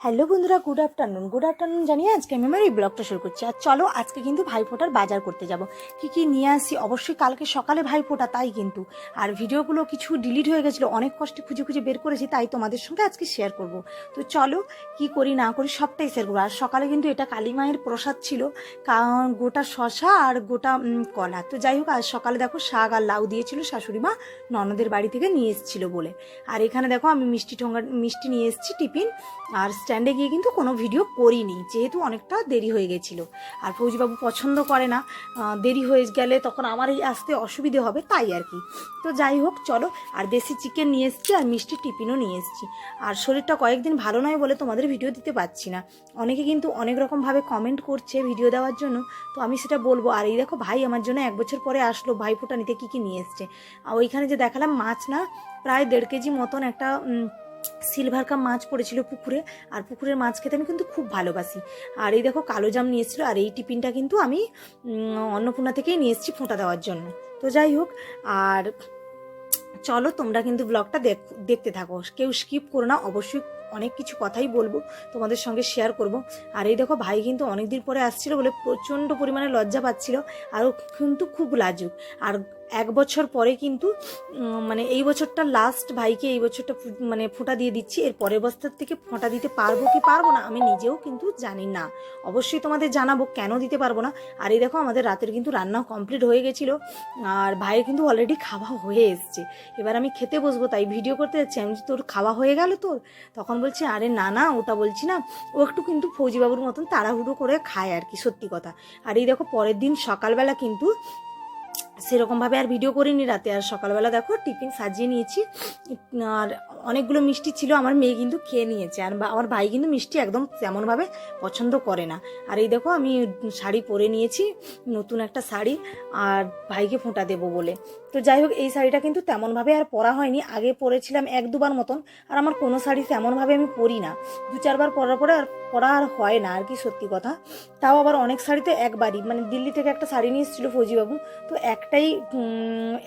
Hello বন্ধুরা good afternoon good afternoon জানিয়ে আজকে আমি আমার এই ব্লগটা শুরু করছি। আর চলো আজকে কিন্তু ভাইফোঁটার বাজার করতে যাব। কি কি নিয়ে আসি? অবশ্যই কালকে সকালে ভাইফোঁটা, তাই কিন্তু। আর ভিডিওগুলো কিছু ডিলিট হয়ে গেছিল, অনেক কষ্টে খুঁজে খুঁজে বের করেছি, তাই তোমাদের সঙ্গে আজকে শেয়ার করব। তো চলো কি করি না করি সবটাই শেয়ার করব। আর সকালে কিন্তু এটা কালী মায়ের প্রসাদ ছিল, কারণ গোটা শশা আর গোটা কলা। তো যাই হোক, আজ সকালে দেখো শাক আর লাউ দিয়েছিল শাশুড়ি মা, ননদের বাড়ি থেকে নিয়ে এসেছিল বলে। আর এখানে দেখো আমি মিষ্টি ঠোঙ্গা মিষ্টি নিয়ে এসেছি টিফিন। আর স্ট্যান্ডে গিয়ে কিন্তু কোনো ভিডিও করিনি, যেহেতু অনেকটা দেরি হয়ে গেছিল। আর ফৌজিবাবু পছন্দ করে না দেরি হয়ে গেলে তখন আমার এই আসতে অসুবিধে হবে তাই আর কি। তো যাই হোক, চলো, আর দেশি চিকেন নিয়ে এসেছি আর মিষ্টি টিফিনও নিয়ে এসেছি। আর শরীরটা কয়েকদিন ভালো নয় বলে তোমাদের ভিডিও দিতে পারছি না। অনেকে কিন্তু অনেক রকমভাবে কমেন্ট করছে ভিডিও দেওয়ার জন্য, তো আমি সেটা বলব। আর এই দেখো, ভাই আমার জন্য এক বছর পরে আসলো, ভাই ফোটা নিতে কী কী নিয়ে এসছে। আর ওইখানে যে দেখালাম মাছ না, প্রায় দেড় কেজি মতন একটা সিলভার কাপ মাছ পড়েছিল পুকুরে, আর পুকুরের মাছ খেতে আমি কিন্তু খুব ভালোবাসি। আর এই দেখো, কালো জাম নিয়ে এসেছিল, আর এই টিফিনটা কিন্তু আমি অন্নপূর্ণা থেকেই নিয়ে এসেছি ফোঁটা দেওয়ার জন্য। তো যাই হোক, আর চলো তোমরা কিন্তু ব্লগটা দেখ, দেখতে থাকো। কেউ স্কিপ করো না, অবশ্যই অনেক কিছু কথাই বলব, তোমাদের সঙ্গে শেয়ার করব। আর এই দেখো, ভাই কিন্তু অনেক দিন পরে আসছিল বলে প্রচণ্ড পরিমাণে লজ্জা পাচ্ছিল, আর কিন্তু খুব লাজুক। আর এক বছর পরে কিন্তু মানে এই বছরটা লাস্ট ভাইকে এই বছরটা মানে ফোঁটা দিয়ে দিচ্ছি। এর পরের বছর থেকে ফোঁটা দিতে পারব কি পারব না, আমি নিজেও কিন্তু জানি না। অবশ্যই তোমাদের জানাব, কেন দিতে পারব না? আর এই দেখো, আমাদের রাতের কিন্তু রান্না কমপ্লিট হয়ে গেছিল। আর ভাইয়ের কিন্তু অলরেডি খাওয়া হয়ে এসছে। এবার আমি খেতে বসবো, তাই ভিডিও করতে যাচ্ছি। আমি তোর খাওয়া হয়ে গেল তোর? তখন বলছি, আরে না না, ওটা বলছি না। ও একটু কিন্তু ফৌজিবাবুর মতন তাড়াহুড়ো করে খায় আর কি, সত্যি কথা। আর এই দেখো, পরের দিন সকালবেলা কিন্তু সেরকমভাবে আর ভিডিও করিনি রাতে। আর সকালবেলা দেখো টিফিন সাজিয়ে নিয়েছি। আর অনেকগুলো মিষ্টি ছিল, আমার মেয়ে কিন্তু খেয়ে নিয়েছে। আর আমার ভাই কিন্তু মিষ্টি একদম তেমনভাবে পছন্দ করে না। আর এই দেখো, আমি শাড়ি পরে নিয়েছি, নতুন একটা শাড়ি, আর ভাইকে ফোঁটা দেবো বলে। তো যাই হোক, এই শাড়িটা কিন্তু তেমনভাবে আর পরা হয়নি। আগে পরেছিলাম এক দুবার মতন, আর আমার কোনো শাড়ি তেমনভাবে আমি পরি না। দু চারবার পরার পরে আর পরা আর হয় না, আর কি সত্যি কথা। তাও আবার অনেক শাড়িতে একবারই মানে দিল্লি থেকে একটা শাড়ি নিয়ে এসেছিল ফৌজিবাবু, তো একটাই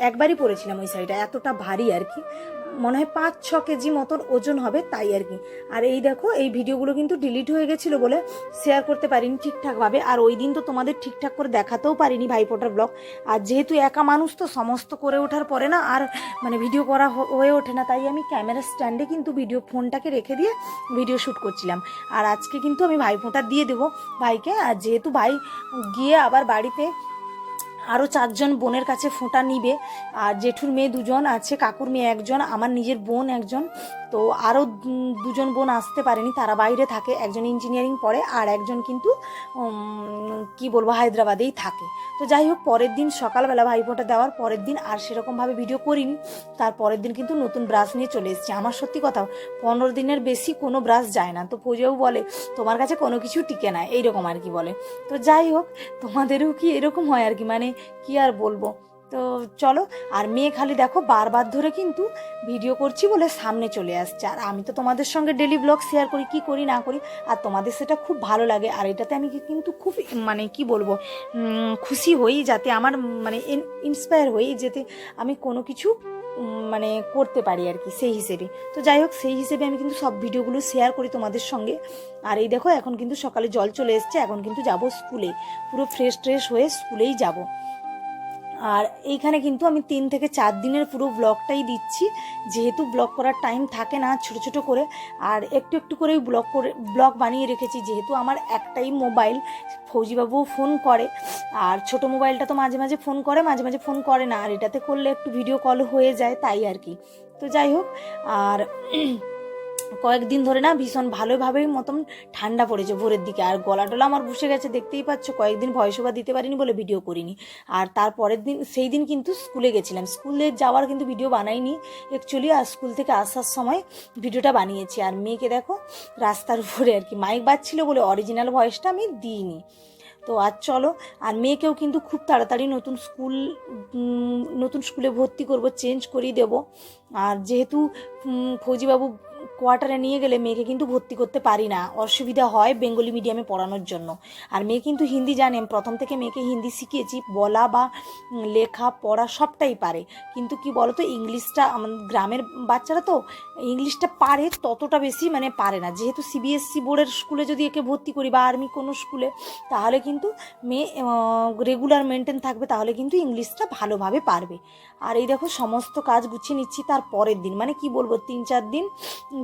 একবারই পরেছিলাম ওই শাড়িটা, এতটা ভারী আর কি। মনে হয় পাঁচ, ছ কেজি মতন ওজন হবে তাই আর কি। আর এই দেখো, এই ভিডিওগুলো কিন্তু ডিলিট হয়ে গেছিল বলে শেয়ার করতে পারিনি ঠিকঠাকভাবে। আর ওই দিন তো তোমাদের ঠিকঠাক করে দেখাতেও পারিনি ভাইফোঁটার ব্লগ আর যেহেতু একা মানুষ তো সমস্ত করে ওঠার পরে না আর মানে ভিডিও করা হয়ে ওঠে না, তাই আমি ক্যামেরা স্ট্যান্ডে কিন্তু ভিডিও ফোনটাকে রেখে দিয়ে ভিডিও শ্যুট করছিলাম। আর আজকে কিন্তু আমি ভাইফোঁটা দিয়ে দেবো ভাইকে। আর যেহেতু ভাই গিয়ে আবার বাড়িতে আরও চারজন বোনের কাছে ফোঁটা নিবে। আর জেঠুর মেয়ে দুজন আছে, কাকুর মেয়ে একজন, আমার নিজের বোন একজন। তো আরও দুজন বোন আসতে পারেনি, তারা বাইরে থাকে, একজন ইঞ্জিনিয়ারিং পড়ে আর একজন কিন্তু কি বলব, হায়দ্রাবাদেই থাকে। তো যাই হোক, পরের দিন সকালবেলা ভাইফোঁটা দেওয়ার পরের দিন আর সেরকমভাবে ভিডিও করিনি, তার পরের দিন কিন্তু নতুন ব্রাশ নিয়ে চলে এসেছি। আমার সত্যি কথা, পনেরো দিনের বেশি কোনো ব্রাশ যায় না। তো পুজোও বলে, তোমার কাছে কোনো কিছু টিকে না। এইরকম আর কি বলে। তো যাই হোক, তোমাদেরও কি এরকম হয় আর কি? মানে কি আর বলব? তো চলো, আর মেয়ে খালি দেখো, বারবার ধরে কিন্তু ভিডিও করছি বলে সামনে চলে আসছে। আর আমি তো তোমাদের সঙ্গে ডেলি ব্লগ শেয়ার করি, কি করি, না করি, আর তোমাদের সেটা খুব ভালো লাগে। আর এটাতে আমি কিন্তু খুব মানে কি বলব খুশি হই যাতে, আমার মানে ইন্সপায়ার হই যাতে আমি কোনো কিছু মানে করতে পারি আর কি, সেই হিসেবে। তো যাই হোক, সেই হিসেবে আমি কিন্তু সব ভিডিওগুলো শেয়ার করি তোমাদের সঙ্গে। আর এই দেখো, এখন কিন্তু সকালে জল চলে এসছে, এখন কিন্তু যাব স্কুলে পুরো ফ্রেশ ট্রেশ হয়ে স্কুলেই যাব। আর এইখানে কিন্তু আমি তিন থেকে চার দিনের পুরো ব্লগটাই দিচ্ছি। যেহেতু ব্লগ করার টাইম থাকে না ছোট ছোট করে, আর একটু একটু করেই ব্লগ করে ব্লগ বানিয়ে রেখেছি। যেহেতু আমার একটাই মোবাইল ফৌজিবাবুও ফোন করে, আর ছোট মোবাইলটা তো মাঝে মাঝে ফোন করে, মাঝে মাঝে ফোন করে না। আর এটাতে করলে একটু ভিডিও কল হয়ে যায়, তাই আর কি। তো যাই হোক, আর কয়েকদিন ধরে না ভীষণ ভালোভাবেই মতন ঠান্ডা পড়েছে ভোরের দিকে। আর গলা টলা আমার বসে গেছে, দেখতেই পাচ্ছ, কয়েকদিন ভয়েস ওভার দিতে পারিনি বলে ভিডিও করিনি। আর তার পরের দিন, সেই দিন কিন্তু স্কুলে গেছিলাম। স্কুলে যাওয়ার কিন্তু ভিডিও বানাইনি অ্যাকচুয়ালি আর স্কুল থেকে আসার সময় ভিডিওটা বানিয়েছি। আর মেয়েকে দেখো, রাস্তার উপরে আর কি, মাইক বাজছিল বলে অরিজিনাল ভয়েসটা আমি দিইনি। তো আর চলো, আর মেয়েকেও কিন্তু খুব তাড়াতাড়ি নতুন স্কুল নতুন স্কুলে ভর্তি করব, চেঞ্জ করিয়ে দেব। আর যেহেতু ফৌজিবাবু কোয়ার্টারে নিয়ে গেলে মেয়েকে কিন্তু ভর্তি করতে পারি না। অসুবিধা হয় বেঙ্গলি মিডিয়ামে পড়ানোর জন্য। আর মেয়ে কিন্তু হিন্দি জানে। আমি প্রথম থেকে মেয়েকে হিন্দি শিখিয়েছি। বলা বা লেখা, পড়া সবটাই পারে। কিন্তু কি বলতো, ইংলিশটা আমাদের গ্রামের বাচ্চারা তো ইংলিশটা পারে ততটা বেশি মানে পারে না। যেহেতু সিবিএসসি বোর্ডের স্কুলে যদি একে ভর্তি করি বা আর্মি কোনো স্কুলে, তাহলে কিন্তু মেয়ে রেগুলার মেনটেন থাকবে, তাহলে কিন্তু ইংলিশটা ভালোভাবে পারবে। আর এই দেখো, সমস্ত কাজ গুছিয়ে নিচ্ছি তার পরের দিন। মানে কি বলব, তিন চার দিন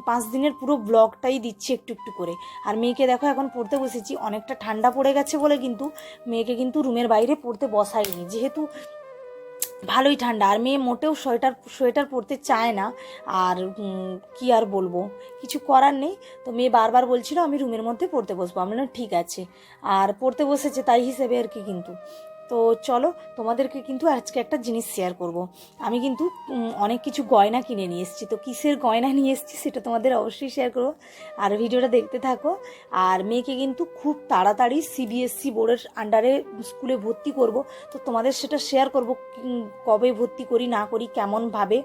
পাঁচ দিনের পুরো ব্লগটাই দিচ্ছি একটু একটু করে। আর মেয়েকে দেখো, এখন পড়তে বসেছি, অনেকটা ঠান্ডা পড়ে গেছে বলে কিন্তু মেয়েকে কিন্তু রুমের বাইরে পড়তে বসাইনি যেহেতু ভালোই ঠান্ডা, আর মেয়ে মোটেও সোয়েটার সোয়েটার পরতে চায় না। আর কি আর বলব, কিছু করার নেই। তো মেয়ে বারবার বলছিল, আমি রুমের মধ্যে পড়তে বসবো। আমি বললাম, ঠিক আছে। আর পড়তে বসেছে তাই হিসেবে আর কি কিন্তু। তো চলো, তোমাদেরকে কিন্তু আজকে একটা জিনিস শেয়ার করব। আমি কিন্তু অনেক কিছু গয়না কিনে নিয়ে এসেছি। তো কিসের গয়না নিয়ে এসেছি সেটা তোমাদের অবশ্যই শেয়ার করব। আর ভিডিওটা দেখতে থাকো। আর মেয়েকে কিন্তু খুব তাড়াতাড়ি সিবিএসসি বোর্ডের আন্ডারে স্কুলে ভর্তি করব। তো তোমাদের সেটা শেয়ার করব কবে ভর্তি করি, না করি কেমনভাবে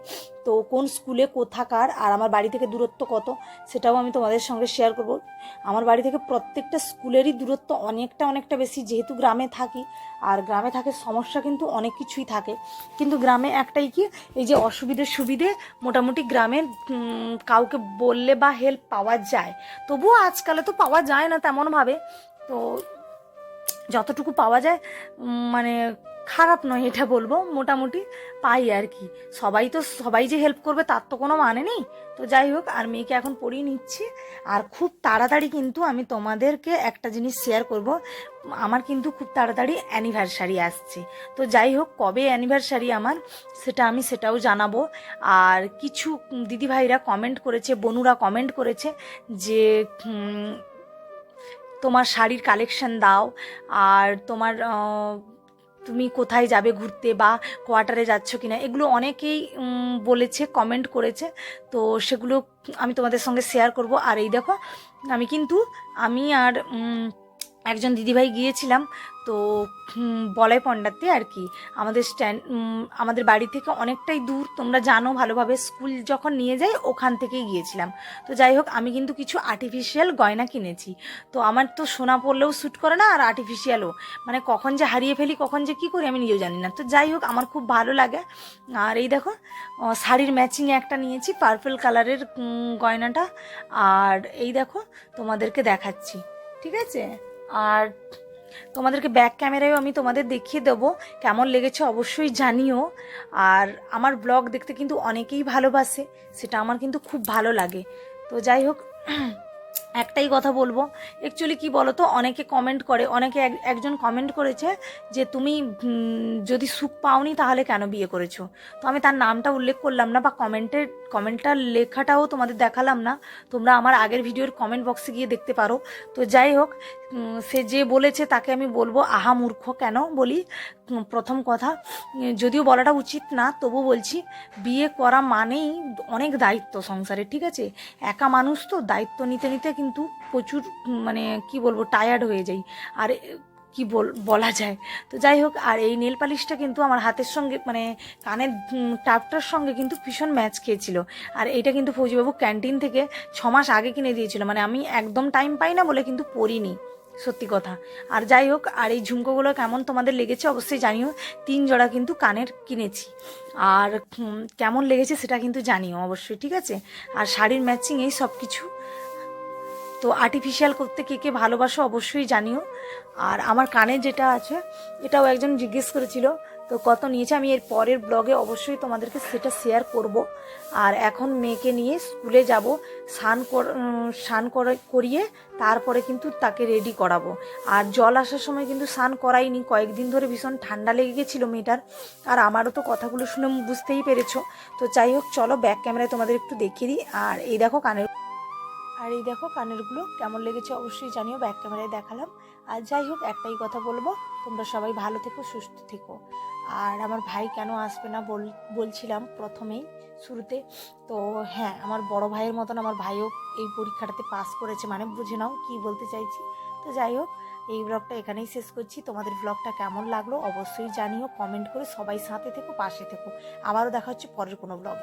তো কোন স্কুলে কোথাকার আর আমার বাড়ি থেকে দূরত্ব কত, সেটাও আমি তোমাদের সঙ্গে শেয়ার করব। আমার বাড়ি থেকে প্রত্যেকটা স্কুলেরই দূরত্ব অনেকটা অনেকটা বেশি, যেহেতু গ্রামে থাকি। আর গ্রামে থাকে, সমস্যা কিন্তু অনেক কিছুই থাকে। কিন্তু গ্রামে একটাই কি? এই যে অসুবিধে সুবিধে মোটামুটি গ্রামে কাউকে বললে বা হেল্প পাওয়া যায়। তবুও আজকালে তো পাওয়া যায় না তেমনভাবে। তো যতটুকু পাওয়া যায় মানে খারাপ নয়, এটা বলব। মোটামুটি পাই আর কি। সবাই তো, সবাই যে হেল্প করবে, তার তো কোনো মানে নেই। তো যাই হোক, আর মেয়েকে এখন পড়িয়ে নিচ্ছি। আর খুব তাড়াতাড়ি কিন্তু আমি তোমাদেরকে একটা জিনিস শেয়ার করব। আমার কিন্তু খুব তাড়াতাড়ি অ্যানিভার্সারি আসছে। তো যাই হোক, কবে অ্যানিভার্সারি আমার, সেটা আমি সেটাও জানাব। আর কিছু দিদিভাইরা কমেন্ট করেছে, বনুরা কমেন্ট করেছে যে তোমার শাড়ির কালেকশন দাও। আর তোমার তুমি কোথায় যাবে ঘুরতে বা কোয়ার্টারে যাচ্ছ কি না এগুলো অনেকেই বলেছে কমেন্ট করেছে। তো সেগুলো আমি তোমাদের সঙ্গে শেয়ার করব। আর এই দেখো, আমি কিন্তু, আমি আর একজন দিদিভাই গিয়েছিলাম, তো বলাই পণ্ডাতে আর কি। আমাদের স্ট্যান্ড আমাদের বাড়ি থেকে অনেকটাই দূর, তোমরা জানো ভালোভাবে স্কুল যখন নিয়ে যাই ওখান থেকেই গিয়েছিলাম। তো যাই হোক, আমি কিন্তু কিছু আর্টিফিশিয়াল গয়না কিনেছি। তো আমার তো সোনা পড়লেও শ্যুট করে না, আর আর্টিফিশিয়ালও মানে কখন যে হারিয়ে ফেলি, কখন যে কী করি আমি নিজেও জানি না। তো যাই হোক, আমার খুব ভালো লাগে। আর এই দেখো শাড়ির ম্যাচিং একটা নিয়েছি পার্পল কালারের গয়নাটা। আর এই দেখো, তোমাদেরকে দেখাচ্ছি। ঠিক আছে? আর তোমাদেরকে ব্যাক ক্যামেরায়ও আমি তোমাদের দেখিয়ে দেবো। কেমন লেগেছে অবশ্যই জানিও। আর আমার ব্লগ দেখতে কিন্তু অনেকেই ভালোবাসে, সেটা আমার কিন্তু খুব ভালো লাগে। তো যাই হোক একটাই কথা বলব। অ্যাকচুয়ালি কি বলো তো অনেকে কমেন্ট করে, অনেকে এক- একজন কমেন্ট করেছে যে তুমি যদি সুখ পাওনি তাহলে কেন বিয়ে করেছ? তো আমি তার নামটা উল্লেখ করলাম না বা কমেন্টের কমেন্টটার লেখাটাও তোমাদের দেখালাম না। তোমরা আমার আগের ভিডিওর কমেন্ট বক্সে গিয়ে দেখতে পারো। তো যাই হোক সে যে বলেছে তাকে আমি বলব, আহা মূর্খ, কেন বলি? প্রথম কথা যদিও বলাটা উচিত না, তবু বলছি, বিয়ে করা মানেই অনেক দায়িত্ব সংসারে, ঠিক আছে? একা মানুষ তো দায়িত্ব নিতে নিতে কিন্তু প্রচুর মানে কি বলব টায়ার্ড হয়ে যাই। আর কি বল, বলা যায়। তো যাই হোক, আর এই নেল পালিশটা কিন্তু আমার হাতের সঙ্গে মানে কানের টাপটার সঙ্গে কিন্তু ভীষণ ম্যাচ খেয়েছিল। আর এইটা কিন্তু ফৌজিবাবু ক্যান্টিন থেকে ছ মাস আগে কিনে দিয়েছিল। মানে আমি একদম টাইম পাই না বলে কিন্তু পরিনি, সত্যি কথা। আর যাই হোক, আর এই ঝুমকোগুলো কেমন তোমাদের লেগেছে অবশ্যই জানিও। তিন জোড়া কিন্তু কানের কিনেছি। আর কেমন লেগেছে সেটা কিন্তু জানিও অবশ্যই, ঠিক আছে? আর শাড়ির ম্যাচিং এই সব কিছু তো আর্টিফিশিয়াল করতে কে কে ভালোবাসো অবশ্যই জানিও। আর আমার কানে যেটা আছে, এটাও একজন জিজ্ঞেস করেছিল, তো কত নিয়েছে, আমি এর পরের ব্লগে অবশ্যই তোমাদেরকে সেটা শেয়ার করব। আর এখন মেয়েকে নিয়ে স্কুলে যাব, স্নান স্নান করে- করিয়ে তারপরে কিন্তু তাকে রেডি করাবো। আর জল আসার সময় কিন্তু স্নান করাইনি, কয়েকদিন ধরে ভীষণ ঠান্ডা লেগে গেছিল মেয়েটার। আর আমারও তো কথাগুলো শুনে বুঝতেই পেরেছ। তো যাই হোক, চলো ব্যাক ক্যামেরায় তোমাদের একটু দেখিয়ে দিই। আর এই দেখো কানের আর এই দেখো কানেরগুলো কেমন লেগেছে অবশ্যই জানিও, ব্যাক ক্যামেরায় দেখালাম। আর যাই হোক, একটাই কথা বলব, তোমরা সবাই ভালো থেকো, সুস্থ থেকো। আর আমার ভাই কেন আসবে না বল, বলছিলাম প্রথমেই শুরুতে। তো হ্যাঁ আমার বড় ভাইয়ের মতন আমার ভাইও এই পরীক্ষাটাতে পাস করেছে মানে বুঝে নাও কী বলতে চাইছি। তো যাই হোক, এই ব্লগটা এখানেই শেষ করছি। তোমাদের ব্লগটা কেমন লাগল অবশ্যই জানিও, কমেন্ট করে সবাই সাথে থেকো, পাশে থেকো। আবারও দেখা হচ্ছে পরের কোনো ব্লগ।